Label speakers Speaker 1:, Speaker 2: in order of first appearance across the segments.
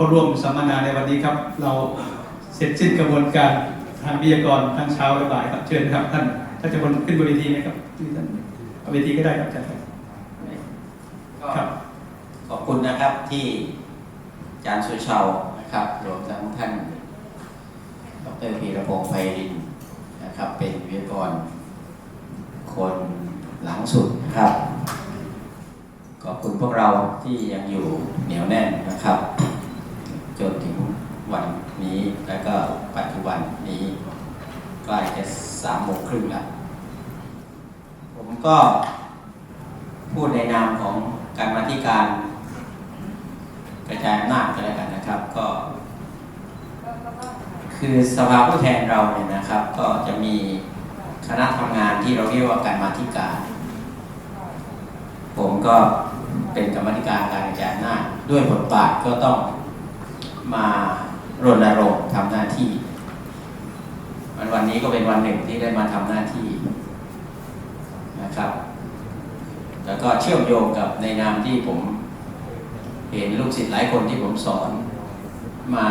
Speaker 1: เข้าร่วมสัมมนาในวันนี้ครับ เราเสร็จสิ้นกระบวนการทางวิทยากรทั้งเช้าและบ่ายครับ เชิญครับท่านท่านจะบนขึ้นบนเวทีไหมครับที่ท่านเอาเวทีก็ได้ครับอาจารย์ครับ
Speaker 2: ก็
Speaker 1: ครับ
Speaker 2: ขอบคุณนะครับที่อาจารย์สุชาวนะครับรวมทั้งท่านดรพีระพงษ์ไพรินทร์นะครับ เป็นวิทยากร คนหลังสุดนะครับขอบคุณพวกเราที่ยังอยู่เหนียวแน่นนะครับ จนถึงวันนี้แล้วก็ปัจจุบันนี้ใกล้จะสามโมงครึ่งแล้ว ผมก็พูดในนามของการมาธิการกระจายอำนาจกันแล้วกันนะครับก็ คือสภาผู้แทนเราเนี่ยนะครับ ก็จะมีคณะทำงานที่เราเรียกว่าการมาธิการ ผมก็เป็นกรรมธิการการกระจายอำนาจด้วยบทบาทก็ต้อง มารณรงค์ทำหน้าที่วันวันนี้ก็เป็นวันหนึ่งที่ได้มาทำหน้าที่นะครับ แล้วก็เชื่อมโยงกับในนามที่ผมเห็นลูกศิษย์หลายคนที่ผมสอนมา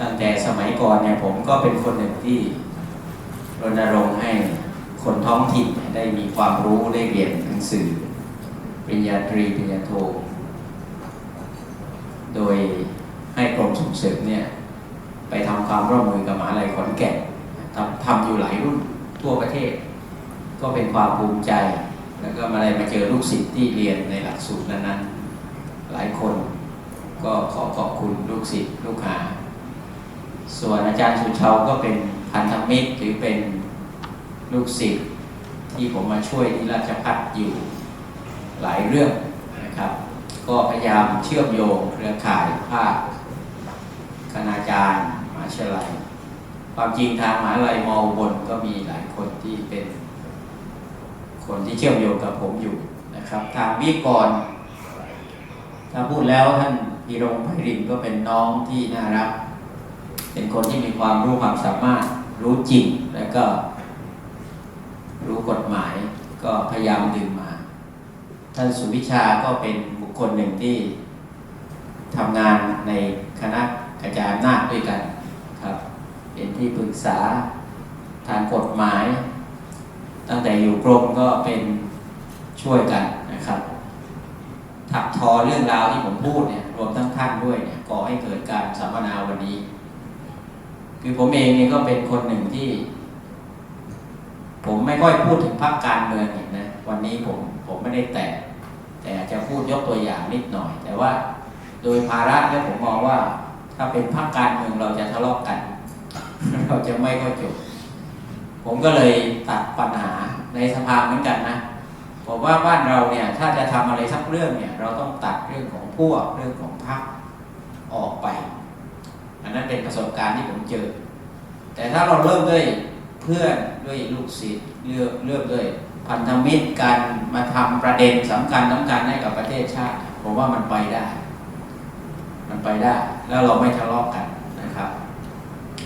Speaker 2: ตั้งแต่สมัยก่อนเนี่ยผมก็เป็นคนหนึ่งที่รณรงค์ให้คนท้องถิ่นได้มีความรู้ได้เรียนหนังสือปริญญาตรีปริญญาโท โดยให้กรมส่งเสริมเนี่ยไปทำความร่วมมือกับมหาลัยขอนแก่นทำทำอยู่หลายรุ่นทั่วประเทศ ก็เป็นความภูมิใจ แล้วก็มาได้มาเจอลูกศิษย์ที่เรียนในหลักสูตรนั้นๆ หลายคนก็ขอขอบคุณลูกศิษย์ลูกหา ส่วนอาจารย์สุชาวก็เป็นพันธมิตรหรือเป็นลูกศิษย์ที่ผมมาช่วยที่ราชพัฒอยู่หลายเรื่องนะครับ ก็พยายามเชื่อมโยงเครือข่ายภาคคณาจารย์มหาวิทยาลัย ความจริงทางมหาวิทยาลัยมอุบลก็มีหลายคนที่เป็น คนที่เชื่อมโยงกับผมอยู่นะครับ ทางวิกรถ้าพูดแล้วท่านพีรงค์ไพรินก็เป็นน้องที่น่ารัก เป็นคนที่มีความรู้ความสามารถรู้จริงแล้วก็รู้กฎหมายก็พยายามดึงมา ท่านสุวิชาก็เป็น คคลหนึ่งที่ทำงานในคณะกระจายอำนาจด้วยกันครับ เป็นที่ปรึกษาทางกฎหมาย ตั้งแต่อยู่กรมก็เป็นช่วยกันนะครับถักทอเรื่องราวที่ผมพูดเนี่ยรวมทั้งท่านด้วยเนี่ยก่อให้เกิดการสัมมนาวันนี้ คือผมเองเนี่ยก็เป็นคนหนึ่งที่ ผมไม่ค่อยพูดถึงพรรคการเมืองเนี่ยนะวันนี้ผมผมไม่ได้แตะ แต่อาจจะพูดยกตัวอย่างนิดหน่อย แต่ว่าโดยภาระแล้วผมมองว่า ถ้าเป็นพรรคการเมืองเราจะทะเลาะกัน เราจะไม่ค่อยจบ ผมก็เลยตัดปัญหาในสภาเหมือนกันนะผมว่าบ้านเราเนี่ยถ้าจะทำอะไรสักเรื่องเนี่ยเราต้องตัดเรื่องของพวกเรื่องของพรรคออกไป อันนั้นเป็นประสบการณ์ที่ผมเจอ แต่ถ้าเราเริ่มด้วยเพื่อนด้วยลูกศิษย์เลือกเลือกด้วยพันธมิตรการมา ทำประเด็นสำคัญสำคัญให้กับประเทศชาติ ผมว่ามันไปได้ มันไปได้ แล้วเราไม่ทะเลาะกันนะครับ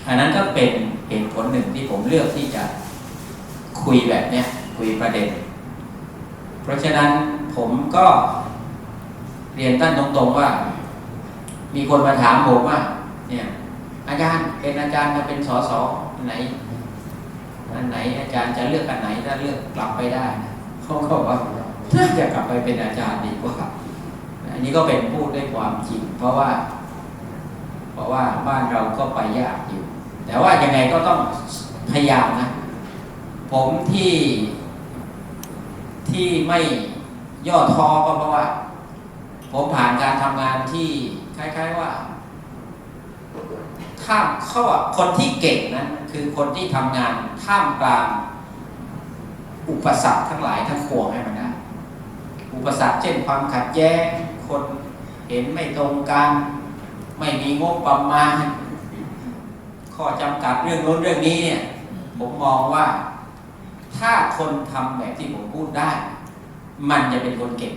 Speaker 2: อันนั้นก็เป็นเหตุผลหนึ่งที่ผมเลือกที่จะคุยแบบเนี้ยคุยประเด็น เพราะฉะนั้นผมก็เรียนท่านตรงๆว่า มีคนมาถามผมว่า เนี่ย อาจารย์เป็นอาจารย์จะเป็นสสอไหนอันไหนอาจารย์จะเลือกอันไหนถ้าเลือกกลับไปได้ เขาก็บอกว่าน่าจะกลับไปเป็นอาจารย์ดีกว่าอันนี้ก็เป็นพูดด้วยความจริง เพราะว่า เพราะว่าบ้านเราก็ไปยากอยู่ แต่ว่ายังไงก็ต้องพยายามนะ ผมที่ที่ไม่ย่อท้อก็เพราะว่า ผมผ่านการทำงานที่คล้ายๆว่าท่ามเขาว่าคนที่เก่งนั้นคือคนที่ทำงานท่ามกลาง อุปสรรคทั้งหลายทั้งปวงให้มันได้อุปสรรคเช่นความขัดแย้งคนเห็นไม่ตรงกันไม่มีงบประมาณ ข้อจำกัดเรื่องโน้นเรื่องนี้เนี่ย ผมมองว่า ถ้าคนทำแบบที่ผมพูดได้ มันจะเป็นคนเก่ง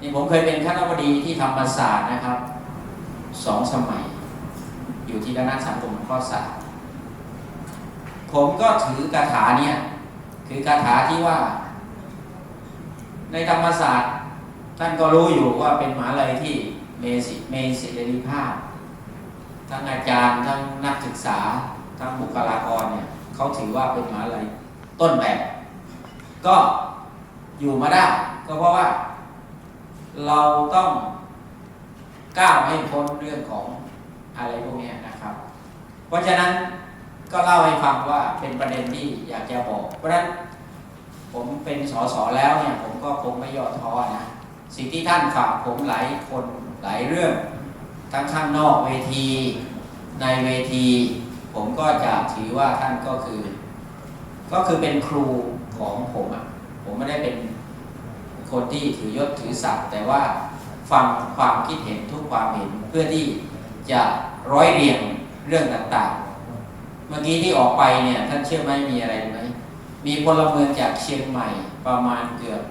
Speaker 2: นี่ผมเคยเป็นคณะบดีที่ธรรมศาสตร์นะครับสองสมัย อยู่ที่คณะสังคมข้อศาสตร์ผมก็ถือกาถาเนี่ย คือกาถาที่ว่า ในธรรมศาสตร์ ท่านก็รู้อยู่ว่าเป็นมหาลัยที่เมสิเมสิเสรีภาพ ทั้งอาจารย์ทั้งนักศึกษา ทั้งบุคลากรเนี่ยเขาถือว่าเป็นมหาลัยต้นแบบ ก็อยู่มาได้ ก็เพราะว่า เราต้องก้าวให้พ้นเรื่องของอะไรพวกนี้นะครับ เพราะฉะนั้น ก็เล่าให้ฟังว่าเป็นประเด็นที่อยากจะบอก เพราะฉะนั้นผมเป็นสสแล้วเนี่ย ผมก็คงไม่ย่อท้อนะสิ่งที่ท่านฝากผมหลายคนหลายเรื่อง ทั้งข้างนอกเวที ในเวที ผมก็จะถือว่าท่านก็คือ ก็คือเป็นครูของผมอะผมไม่ได้เป็นคนที่ถือยศถือศักดิ์แต่ว่าฟังความคิดเห็นทุกความเห็นเพื่อที่จะร้อยเรียงเรื่องต่างๆ มื่อกี้ที่ออกไปเนี่ย ท่านเชื่อไหมมีอะไรไหมมีพลเมืองจากเชียงใหม่ประมาณเกือบ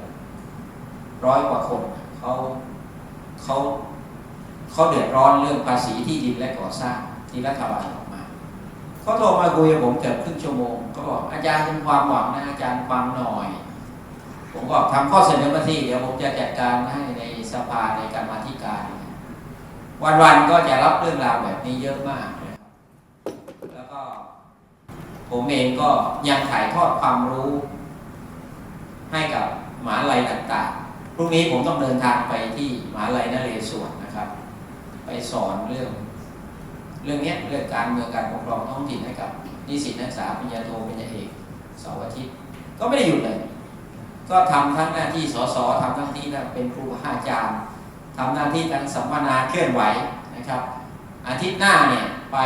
Speaker 2: ร้อยกว่าคนเขาเขาเขาเดือดร้อนเรื่องภาษีที่ดินและก่อสร้างที่รัฐบาลออกมาเขาโทรมาคุยกับผมเกือบครึ่งชั่วโมงเขาบอกอาจารย์เป็นความหวังนะอาจารย์ฟังหน่อย ผมก็ทำข้อเสนอมาที่เดี๋ยวผมจะจัดการให้ในสภาในการมาธิการ วันๆก็จะรับเรื่องราวแบบนี้เยอะมากนะครับแล้วก็ ผมเองก็ยังถ่ายทอดความรู้ ให้กับหมหาลัยต่างๆ พรุ่งนี้ผมต้องเดินทางไปที่หมหาลัยนเรศวรนะครับ ไปสอนเรื่อง เรื่องนี้เรื่องการเมืองการปกครองท้องถิ่นให้กับนิสิตนักศึกษาปริญญาโทปริญญาเอกเสาร์อาทิตย์ก็ไม่ได้หยุดเลย ก็ทำทั้งหน้าที่สสทำทั้งที่เป็นครูอาจารย์ทำหน้าที่ทั้งสัมมนาเคลื่อนไหวนะครับ อาทิตย์หน้าเนี่ยไป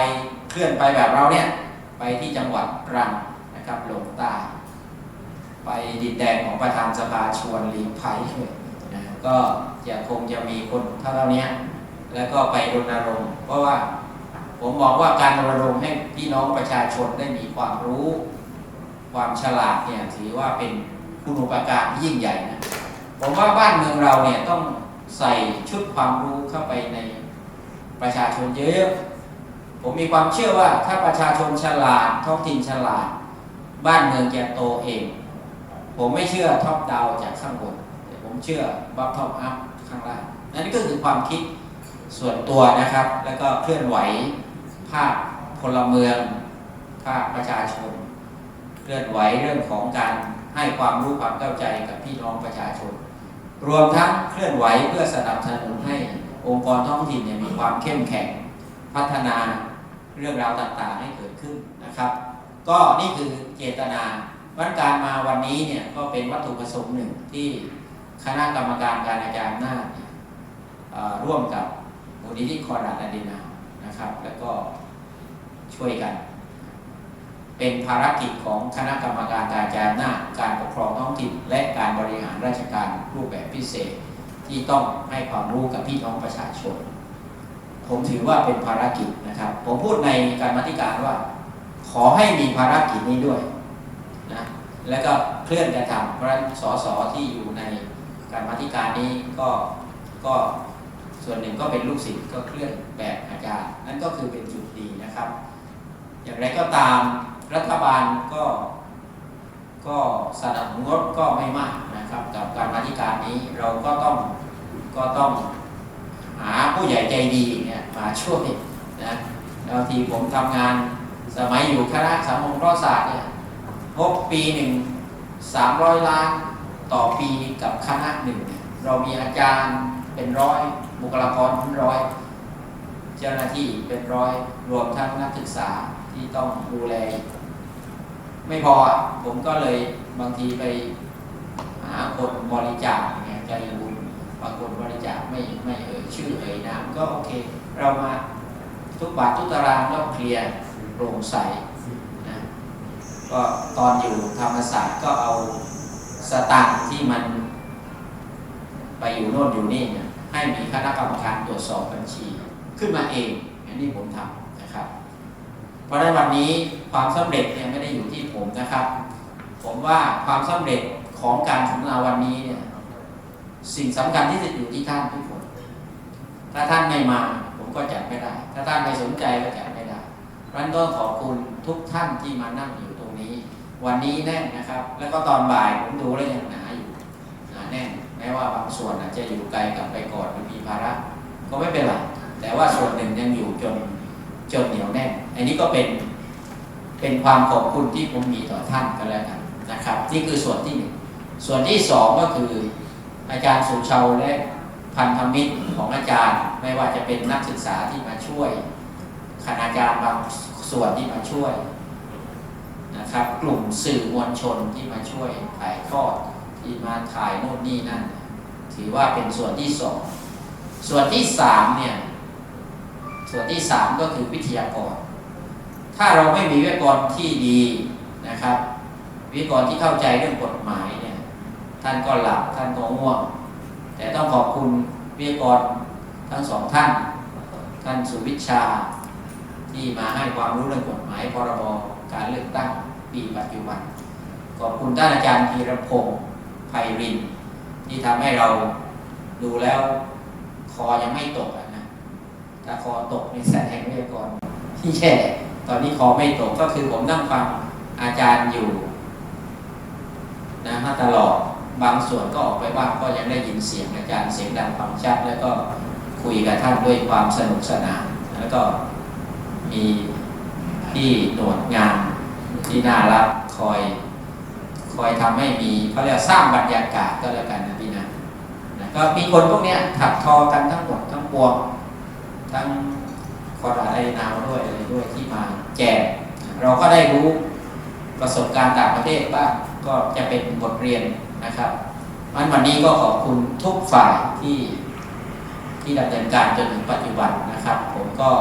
Speaker 2: เคลื่อนไปแบบเราเนี่ย ไปที่จังหวัดตรังนะครับลงใต้ไปดินแดนของประธานสภาชวนหลีกภัยนะก็จะคงจะมีคนเท่านี้แล้วก็ไปรณรงค์เพราะว่าผมมองว่าการรณรงค์ให้พี่น้องประชาชนได้มีความรู้ ความฉลาดเนี่ยถือว่าเป็นคุณูปการที่ยิ่งใหญ่นะผมว่าบ้านเมืองเราเนี่ยต้องใส่ชุดความรู้เข้าไปในประชาชนเยอะ ผมมีความเชื่อว่าถ้าประชาชนฉลาดท้องถิ่นฉลาด บ้านเมืองจะโตเอง ผมไม่เชื่อท็อปดาวจากข้างบนแต่ผมเชื่อบัฟท็อปอัพข้างล่างนั่นก็คือความคิดส่วนตัวนะครับ แล้วก็เคลื่อนไหวภาคพลเมืองภาคประชาชน เคลื่อนไหวเรื่องของการให้ความรู้ความเข้าใจกับพี่น้องประชาชน รวมทั้งเคลื่อนไหวเพื่อสนับสนุนให้องค์กรท้องถิ่นมีความเข้มแข็งพัฒนา เรื่องราวต่างๆให้เกิดขึ้นนะครับ ก็นี่คือเจตนาวันการมาวันนี้เนี่ยก็เป็นวัตถุประสงค์หนึ่งที่คณะกรรมการการอาจารย์หน้าร่วมกับมูลนิธิคอร์ดัตอดีนานะครับ แล้วก็ช่วยกัน เป็นภารกิจของคณะกรรมการการอาจารย์หน้าการปกครองท้องถิ่นและการบริหารราชการรูปแบบพิเศษที่ต้องให้ความรู้กับพี่น้องประชาชน ผมถือว่าเป็นภารกิจนะครับ ผมพูดในการมาธิการว่า ขอให้มีภารกิจนี้ด้วยนะแล้วก็เคลื่อนกระทำเพราะฉะนั้นสสที่อยู่ในการมาธิการนี้ก็ก็ส่วนหนึ่งก็เป็นลูกศิษย์ก็เคลื่อนแบบอาจารย์นั่นก็คือเป็นจุดดีนะครับ อย่างไรก็ตามรัฐบาลก็ก็สนับสนุนงบก็ไม่มากนะครับกับการมาธิการนี้เราก็ต้องก็ต้อง หาผู้ใหญ่ใจดีเนี่ยมาช่วยนะแล้วทีผมทำงานสมัยอยู่คณะสังคมรัฐศาสตร์เนี่ยงบปีหนึ่งสามร้อยล้านต่อปีกับคณะหนึ่งเนี่ยเรามีอาจารย์เป็นร้อยบุคลากรเป็นร้อยเจ้าหน้าที่เป็นร้อยรวมทั้งนักศึกษาที่ต้องดูแล ไม่พอผมก็เลยบางทีไปหาคนบริจาคเนี่ยใจบุญางคนบริจาคไม่ไม่เอ่ยชื่อเอ่ยนามก็โอเค เรามาทุกบาททุกตารางต้องเคลียร์โปร่งใสนะก็ตอนอยู่ธรรมศาสตร์ก็เอาสตางค์ที่มัน ไปอยู่โน่นอยู่นี่เนี่ยให้มีคณะกรรมการตรวจสอบบัญชี ขึ้นมาเองอันนี้ผมทำนะครับ เพราะในวันนี้ความสำเร็จเนี่ยไม่ได้อยู่ที่ผมนะครับ ผมว่าความสำเร็จของการสนทนาวันนี้เนี่ย สิ่งสำคัญที่จะอยู่ที่ท่านทุกคน ถ้าท่านไม่มา ผมก็จัดไม่ได้ ถ้าท่านไม่สนใจก็จัดไม่ได้เพราะฉะนั้นต้องขอบคุณทุกท่านที่มานั่งอยู่ตรงนี้ วันนี้แน่นนะครับ แล้วก็ตอนบ่ายผมดูแล้วยังหนาอยู่หนาแน่นแม้ว่าบางส่วนอาจจะอยู่ไกลกลับไปก่อนหรือมีภาระ ก็ไม่เป็นไรแต่ว่าส่วนหนึ่งยังอยู่จนจนเหนียวแน่น อันนี้ก็เป็นเป็นความขอบคุณที่ผมมีต่อท่านกันแล้วกันนะครับ นี่คือส่วนที่หนึ่งส่วนที่สองก็คือ อาจารย์สุชาวและพันธมิตรของอาจารย์ ไม่ว่าจะเป็นนักศึกษาที่มาช่วยคณาจารย์บางส่วนที่มาช่วยนะครับ กลุ่มสื่อมวลชนที่มาช่วยถ่ายทอดที่มาถ่ายโน่นนี่นั่น ถือว่าเป็นส่วนที่สองส่วนที่สามเนี่ยส่วนที่สามก็คือวิทยากร ถ้าเราไม่มีวิทยากรที่ดีนะครับ วิทยากรที่เข้าใจเรื่องกฎหมายเนี่ย ท่านก็หลับท่านก็ง่วง แต่ต้องขอบคุณวิทยากรทั้งสองท่าน ท่านสุวิชา ที่มาให้ความรู้เรื่องกฎหมายพรบการเลือกตั้งปีปัจจุบัน ขอบคุณท่านอาจารย์ธีรพงศ์ไพริน ที่ทำให้เราดูแล้วคอยังไม่ตกนะถ้าคอตกในแสดงวิทยากรที่แย่ตอนนี้คอไม่ตกก็คือผมนั่งฟังอาจารย์อยู่นะฮะตลอด บางส่วนก็ออกไปบ้างก็ยังได้ยินเสียงอาจารย์เสียงดังฟังชัดแล้วก็คุยกับท่านด้วยความสนุกสนาน แล้วก็มีที่หนวดงานที่น่ารักคอย คอยทำให้มีเขาเรียกสร้างบรรยากาศก็แล้วกันนะพี่นะนะก็มีคนพวกนี้ถักทอกันทั้งหมดทั้งปวงทั้งคอราไดนาวด้วยอะไรด้วยที่มาแจกเราก็ได้รู้ประสบการณ์ต่างประเทศบ้างก็จะเป็นบทเรียน นะครับมันวันนี้ก็ขอบคุณทุกฝ่ายที่ที่ดำเนินการจนถึงปัจจุบันนะครับ ผมก็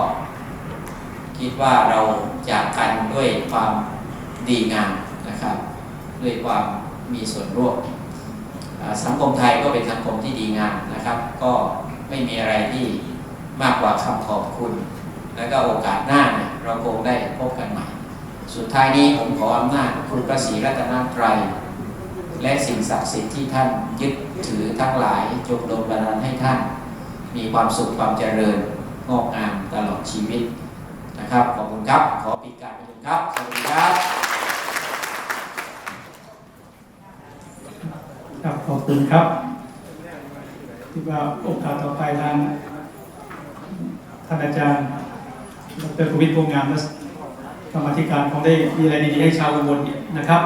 Speaker 2: คิดว่าเราจากกันด้วยความดีงามนะครับ ด้วยความมีส่วนร่วมสังคมไทยก็เป็นสังคมที่ดีงามนะครับ ก็ไม่มีอะไรที่มากกว่าคำขอบคุณ แล้วก็โอกาสหน้าเนี่ยเราคงได้พบกันใหม่ สุดท้ายนี้ผมขออำนาจคุณพระศรีรัตนตรัย และสิ่งศักดิ์สิทธิ์ที่ท่านยึดถือทั้งหลายจงดลบันดาลให้ท่าน มีความสุขความเจริญงอกงามตลอดชีวิตนะครับ ขอบคุณครับ ขอปิดการประชุมครับ สวัสดีครับ
Speaker 1: ครับขอบคุณครับคิดว่าโอกาสต่อไปทางท่านอาจารย์ดรกวิทย์วงงามและกรรมธิการคงได้มีอะไรดีๆให้ชาวอุบลอีกนะครับ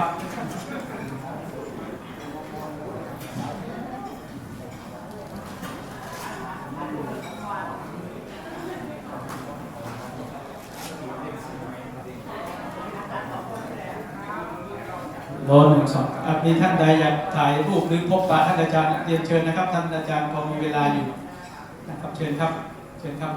Speaker 1: โดนหนึ่งสองอะมีท่านใดอยากถ่ายรูปหรือพบปะท่านอาจารย์เรียนเชิญนะครับ ท่านอาจารย์พอมีเวลาอยู่นะครับเชิญครับ เชิญครับ